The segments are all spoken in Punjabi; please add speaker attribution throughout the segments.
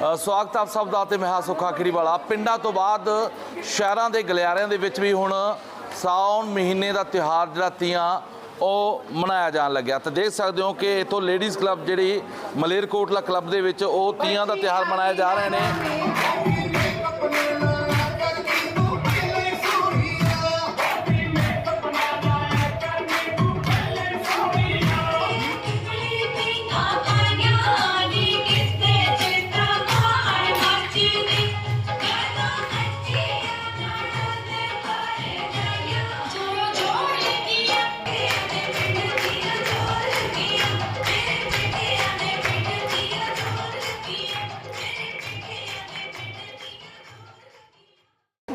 Speaker 1: ਸਵਾਗਤ ਆਪ ਸਭ ਦਾ ਤੇ ਮੈਂ ਹਾਂ ਸੁੱਖਾ ਖਰੀਵਾਲਾ। ਪਿੰਡਾਂ ਤੋਂ ਬਾਅਦ ਸ਼ਹਿਰਾਂ ਦੇ ਗਲਿਆਰਿਆਂ ਦੇ ਵਿੱਚ ਵੀ ਹੁਣ ਸਾਉਣ ਮਹੀਨੇ ਦਾ ਤਿਉਹਾਰ ਜਿਹੜਾ ਤੀਆਂ, ਉਹ ਮਨਾਇਆ ਜਾਣ ਲੱਗਿਆ। ਤਾਂ ਦੇਖ ਸਕਦੇ ਹੋ ਕਿ ਇਥੋਂ ਲੇਡੀਜ਼ ਕਲੱਬ ਜਿਹੜੀ ਮਲੇਰਕੋਟਲਾ ਕਲੱਬ ਦੇ ਵਿੱਚ ਉਹ ਤੀਆਂ ਦਾ ਤਿਉਹਾਰ ਮਨਾਏ ਜਾ ਰਹੇ ਨੇ।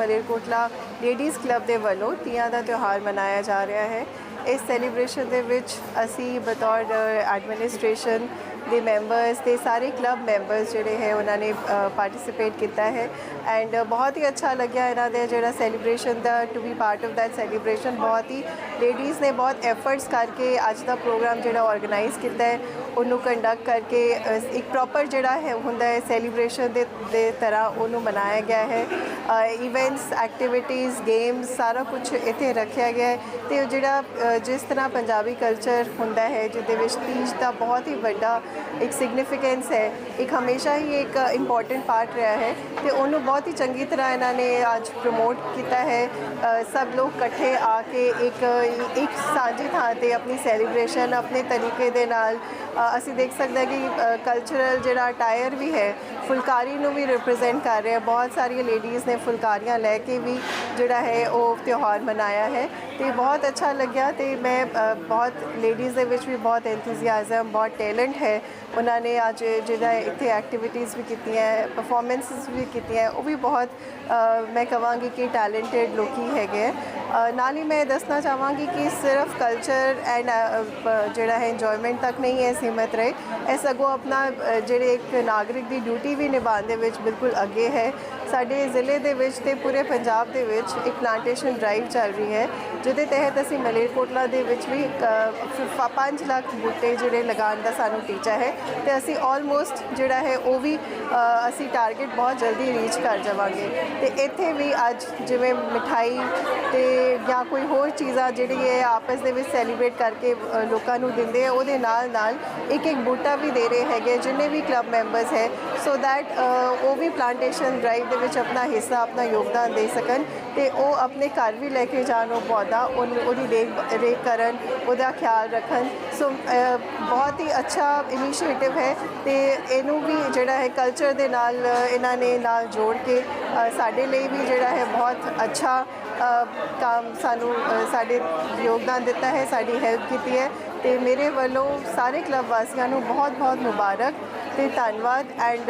Speaker 2: ਮਲੇਰਕੋਟਲਾ ਲੇਡੀਜ਼ ਕਲੱਬ ਦੇ ਵੱਲੋਂ ਤੀਆਂ ਦਾ ਤਿਉਹਾਰ ਮਨਾਇਆ ਜਾ ਰਿਹਾ ਹੈ। ਇਸ ਸੈਲੀਬ੍ਰੇਸ਼ਨ ਦੇ ਵਿੱਚ ਅਸੀਂ ਬਤੌਰ ਐਡਮਿਨਿਸਟ੍ਰੇਸ਼ਨ ਦੇ ਮੈਂਬਰਸ ਤੇ ਸਾਰੇ ਕਲੱਬ ਮੈਂਬਰਸ ਜਿਹੜੇ ਹੈ, ਉਹਨਾਂ ਨੇ ਪਾਰਟਿਸਿਪੇਟ ਕੀਤਾ ਹੈ। ਐਂਡ ਬਹੁਤ ਹੀ ਅੱਛਾ ਲੱਗਿਆ ਇਹਨਾਂ ਦੇ ਜਿਹੜਾ celebration the to be part of that celebration ਬਹੁਤ ਹੀ ਲੇਡੀਜ਼ ਨੇ ਬਹੁਤ ਐਫਰਟਸ ਕਰਕੇ ਅੱਜ ਦਾ ਪ੍ਰੋਗਰਾਮ ਜਿਹੜਾ ਆਰਗੇਨਾਈਜ਼ ਕੀਤਾ ਹੈ, ਉਹਨੂੰ ਕੰਡਕਟ ਕਰਕੇ ਇੱਕ ਪ੍ਰੋਪਰ ਜਿਹੜਾ ਹੈ, ਹੁੰਦਾ ਹੈ ਸੈਲੀਬ੍ਰੇਸ਼ਨ ਦੇ ਦੇ ਤਰ੍ਹਾਂ ਉਹਨੂੰ ਮਨਾਇਆ ਗਿਆ ਹੈ। ਇਵੈਂਟਸ ਐਕਟੀਵਿਟੀਜ਼ ਗੇਮਸ ਸਾਰਾ ਕੁਝ ਇੱਥੇ ਰੱਖਿਆ ਗਿਆ ਹੈ। ਤੇ ਜਿਹੜਾ ਜਿਸ ਤਰ੍ਹਾਂ ਪੰਜਾਬੀ ਕਲਚਰ ਹੁੰਦਾ ਹੈ, ਜਿਹਦੇ ਵਿੱਚ ਤੀਜ ਦਾ ਬਹੁਤ ਹੀ ਵੱਡਾ ਇੱਕ ਸਿਗਨੀਫਿਕੈਂਸ ਹੈ, ਇੱਕ ਹਮੇਸ਼ਾ ਹੀ ਇੱਕ ਇੰਪੋਰਟੈਂਟ ਪਾਰਟ ਰਿਹਾ ਹੈ ਤੇ ਉਹਨੂੰ ਬਹੁਤ ਹੀ ਚੰਗੀ ਤਰ੍ਹਾਂ ਇਹਨਾਂ ਨੇ ਅੱਜ ਪ੍ਰਮੋਟ ਕੀਤਾ ਹੈ। ਸਭ ਲੋਕ ਇਕੱਠੇ ਆ ਕੇ ਇੱਕ ਇੱਕ ਸਾਂਝੀ ਥਾਂ ਤੇ ਆਪਣੀ ਸੈਲੀਬ੍ਰੇਸ਼ਨ ਆਪਣੇ ਤਰੀਕੇ ਦੇ ਨਾਲ ਅਸੀਂ ਦੇਖ ਸਕਦੇ ਹਾਂ ਕਿ ਕਲਚਰਲ ਜਿਹੜਾ ਅਟਾਇਰ ਵੀ ਹੈ, ਫੁਲਕਾਰੀ ਨੂੰ ਵੀ ਰਿਪਰੈਜ਼ੈਂਟ ਕਰ ਰਿਹਾ ਬਹੁਤ ਸਾਰੀਆਂ ਲੇਡੀਜ਼ ਨੇ ਫੁਲਕਾਰੀਆਂ ਲੈ ਕੇ ਵੀ ਜਿਹੜਾ ਹੈ, ਉਹ ਤਿਉਹਾਰ ਮਨਾਇਆ ਹੈ ਤੇ ਬਹੁਤ ਅੱਛਾ ਲੱਗਿਆ ਤੇ ਮੈਂ ਬਹੁਤ ਲੇਡੀਜ਼ ਦੇ ਵਿੱਚ ਵੀ ਬਹੁਤ ਐਂਥੂਸੀਆਜ਼ਮ ਬਹੁਤ ਟੈਲੈਂਟ ਹੈ ਉਹਨਾਂ ਨੇ ਅੱਜ ਜਿਹੜਾ ਇੱਥੇ ਐਕਟੀਵਿਟੀਜ਼ ਵੀ ਕੀਤੀਆਂ ਪਰਫਾਰਮੈਂਸਸ ਵੀ ਕੀਤੀਆਂ ਉਹ ਵੀ ਬਹੁਤ ਮੈਂ ਕਹਾਂਗੀ ਕਿ ਟੈਲੈਂਟਡ ਲੋਕੀ ਹੈਗੇ ਹੈ। ਨਾਲ ਹੀ ਮੈਂ ਦੱਸਣਾ ਚਾਹਾਂਗੀ ਕਿ ਸਿਰਫ ਕਲਚਰ ਐਂਡ ਜਿਹੜਾ ਹੈ ਇੰਜੋਇਮੈਂਟ ਤੱਕ ਨਹੀਂ ਹੈ ਸੀਮਤ ਰਹੇ ਇਹ ਸਗੋਂ ਆਪਣਾ ਜਿਹੜੇ ਇੱਕ ਨਾਗਰਿਕ ਦੀ ਡਿਊਟੀ ਵੀ ਨਿਭਾਉਣ ਦੇ ਵਿੱਚ ਬਿਲਕੁਲ ਅੱਗੇ ਹੈ ਸਾਡੇ ਜ਼ਿਲ੍ਹੇ ਦੇ ਵਿੱਚ ਤੇ ਪੂਰੇ ਪੰਜਾਬ ਦੇ ਵਿੱਚ ਇੱਕ ਪਲਾਂਟੇਸ਼ਨ ਡਰਾਈਵ ਚੱਲ ਰਹੀ ਹੈ ਜਿਹਦੇ ਤਹਿਤ ਅਸੀਂ ਮਲੇਰਕੋਟ ਉਹਨਾਂ ਦੇ ਵਿੱਚ ਵੀ 5 ਲੱਖ ਬੂਟੇ ਜਿਹੜੇ ਲਗਾਉਣ ਦਾ ਸਾਨੂੰ ਟੀਚਾ ਹੈ ਤੇ ਅਸੀਂ ਆਲਮੋਸਟ ਜਿਹੜਾ ਹੈ ਉਹ ਵੀ ਅਸੀਂ ਟਾਰਗੇਟ ਬਹੁਤ ਜਲਦੀ ਰੀਚ ਕਰ ਜਾਵਾਂਗੇ। ਤੇ ਇੱਥੇ ਵੀ ਅੱਜ ਜਿਵੇਂ ਮਿਠਾਈ ਤੇ ਜਾਂ ਕੋਈ ਹੋਰ ਚੀਜ਼ਾਂ ਜਿਹੜੀ ਹੈ ਆਪਸ ਦੇ ਵਿੱਚ ਸੈਲੀਬ੍ਰੇਟ ਕਰਕੇ ਲੋਕਾਂ ਨੂੰ ਦਿੰਦੇ ਆ, ਉਹਦੇ ਨਾਲ ਨਾਲ ਇੱਕ ਇੱਕ ਬੂਟਾ ਵੀ ਦੇ ਰਹੇ ਹੈਗੇ ਜਿੰਨੇ ਵੀ ਕਲੱਬ ਮੈਂਬਰਸ ਹੈ। ਸੋ ਦੈਟ ਉਹ ਵੀ ਪਲਾਂਟੇਸ਼ਨ ਡਰਾਈਵ ਦੇ ਵਿੱਚ ਆਪਣਾ ਹਿੱਸਾ, ਆਪਣਾ ਯੋਗਦਾਨ ਦੇ ਸਕਣ ਤੇ ਉਹ ਆਪਣੇ ਘਰ ਵੀ ਲੈ ਕੇ ਜਾਣ ਉਹ ਪੌਦਾ, ਉਹਨੂੰ ਉਹਦੀ ਦੇਖ ਰੇਖ ਕਰਨ ਉਹਦਾ ਖਿਆਲ ਰੱਖਣ। ਸੋ ਬਹੁਤ ਹੀ ਅੱਛਾ ਇਨੀਸ਼ੀਏਟਿਵ ਹੈ ਤੇ ਇਹਨੂੰ ਵੀ ਜਿਹੜਾ ਹੈ ਕਲਚਰ ਦੇ ਨਾਲ ਇਹਨਾਂ ਨੇ ਨਾਲ ਜੋੜ ਕੇ ਸਾਡੇ ਲਈ ਵੀ ਜਿਹੜਾ ਹੈ ਬਹੁਤ ਅੱਛਾ ਕੰਮ ਸਾਨੂੰ ਸਾਡੇ ਯੋਗਦਾਨ ਦਿੱਤਾ ਹੈ ਸਾਡੀ ਹੈਲਪ ਕੀਤੀ ਹੈ। ਤੇ ਮੇਰੇ ਵੱਲੋਂ ਸਾਰੇ ਕਲੱਬ ਵਾਸੀਆਂ ਨੂੰ ਬਹੁਤ ਬਹੁਤ ਮੁਬਾਰਕ ਤੇ ਧੰਨਵਾਦ ਐਂਡ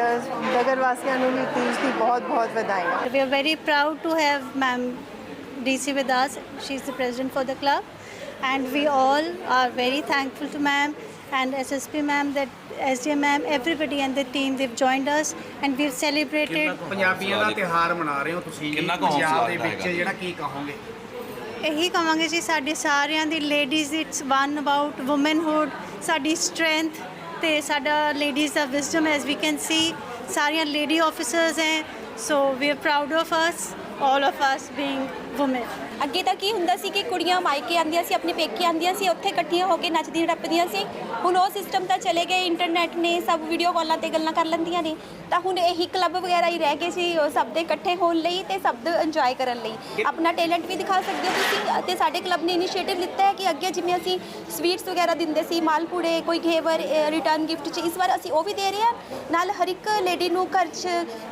Speaker 2: ਨਗਰ ਵਾਸੀਆਂ ਨੂੰ ਵੀ ਤੀਜ ਦੀ ਬਹੁਤ ਬਹੁਤ ਵਧਾਈਆਂ।
Speaker 3: We are very proud to have Ma'am DC with us. She's the president for the club, and we all are very thankful to Ma'am and SSP Ma'am, that SDM Ma'am, everybody and the team. They've joined us, and we've celebrated.
Speaker 4: ਪੰਜਾਬੀਆਂ ਦਾ ਤਿਹਾਰ ਮਨਾ ਰਹੇ ਹੋ ਤੁਸੀਂ
Speaker 1: ਕਿੰਨਾ ਕੁ ਹੌਸਲਾ
Speaker 4: ਪੰਜਾਬ ਦੇ
Speaker 1: ਹੈਗਾ
Speaker 4: ਵਿੱਚ ਜਿਹੜਾ ਕੀ ਕਹੋਗੇ
Speaker 3: ਇਹੀ ਕਵਾਂਗੇ ਜੀ ਸਾਡੇ ਸਾਰਿਆਂ ਦੀ ladies it's one about womanhood ਸਾਡੀ ਸਟਰੈਂਥ ਤੇ ਸਾਡਾ ladies the wisdom as we can see ਸਾਰੀਆਂ ਲੇਡੀ ਆਫੀਸਰਸ ਹੈ so we are proud of us all of us being women.
Speaker 5: ਅੱਗੇ ਤਾਂ ਕੀ ਹੁੰਦਾ ਸੀ ਕਿ ਕੁੜੀਆਂ ਮਾਇਕੇ ਆਂਦੀਆਂ ਸੀ ਆਪਣੇ ਪੇਕੇ ਆਂਦੀਆਂ ਸੀ ਉੱਥੇ ਇਕੱਠੀਆਂ ਹੋ ਕੇ ਨੱਚਦੀਆਂ ਟੱਪਦੀਆਂ ਸੀ। ਹੁਣ ਉਹ ਸਿਸਟਮ ਤਾਂ ਚਲੇ ਗਏ ਇੰਟਰਨੈਟ ਨੇ ਸਭ ਵੀਡੀਓ ਕਾਲਾਂ ਤੇ ਗੱਲਾਂ ਕਰ ਲੈਂਦੀਆਂ ਨੇ। ਤਾਂ ਹੁਣ ਇਹੀ ਕਲੱਬ ਵਗੈਰਾ ਹੀ ਰਹਿ ਗਏ ਸੀ ਉਹ ਸਭ ਦੇ ਇਕੱਠੇ ਹੋਣ ਲਈ ਤੇ ਸਭ ਦੇ ਇੰਜੋਏ ਕਰਨ ਲਈ। ਆਪਣਾ ਟੈਲੈਂਟ ਵੀ ਦਿਖਾ ਸਕਦੇ ਹੋ ਤੁਸੀਂ ਤੇ ਸਾਡੇ ਕਲੱਬ ਨੇ ਇਨੀਸ਼ੀਏਟਿਵ ਲਿੱਤਾ ਹੈ ਕਿ ਅੱਗੇ ਜਿਵੇਂ ਅਸੀਂ ਸਵੀਟਸ ਵਗੈਰਾ ਦਿੰਦੇ ਸੀ ਮਾਲਪੂੜੇ ਕੋਈ ਘੇਵਰ ਰਿਟਰਨ ਗਿਫਟ ਚ ਇਸ ਵਾਰ ਅਸੀਂ ਉਹ ਵੀ ਦੇ ਰਹੇ ਹਾਂ। ਨਾਲ ਹਰ ਇੱਕ ਲੇਡੀ ਨੂੰ ਘਰ 'ਚ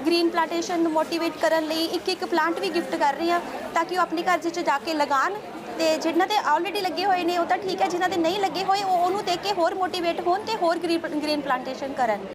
Speaker 5: ਗ੍ਰੀਨ ਪਲਾਂਟੇਸ਼ਨ ਨੂੰ ਮੋਟੀਵੇਟ ਕਰਨ ਲਈ ਇੱਕ ਇੱਕ ਪਲਾਂਟ ਵੀ ਗਿਫਟ ਕਰ ਰਹੀ ਹਾਂ ਤਾਂ ਕਿ ਉਹ ਆਪਣੇ ਘਰ 'ਚ ਜਾ ਕੇ ਲਗਾਉਣ ਤੇ ਜਿਨ੍ਹਾਂ ਦੇ ਆਲਰੇਡੀ ਲੱਗੇ ਹੋਏ ਨੇ, ਉਹ ਤਾਂ ਠੀਕ ਹੈ, ਜਿਨ੍ਹਾਂ ਦੇ ਨਹੀਂ ਲੱਗੇ ਹੋਏ, ਉਹ ਉਹਨੂੰ ਦੇਖ ਕੇ ਹੋਰ ਮੋਟੀਵੇਟ ਹੋਣ ਤੇ ਹੋਰ ਗ੍ਰੀਨ ਗ੍ਰੀਨ ਪਲਾਂਟੇਸ਼ਨ ਕਰਨ।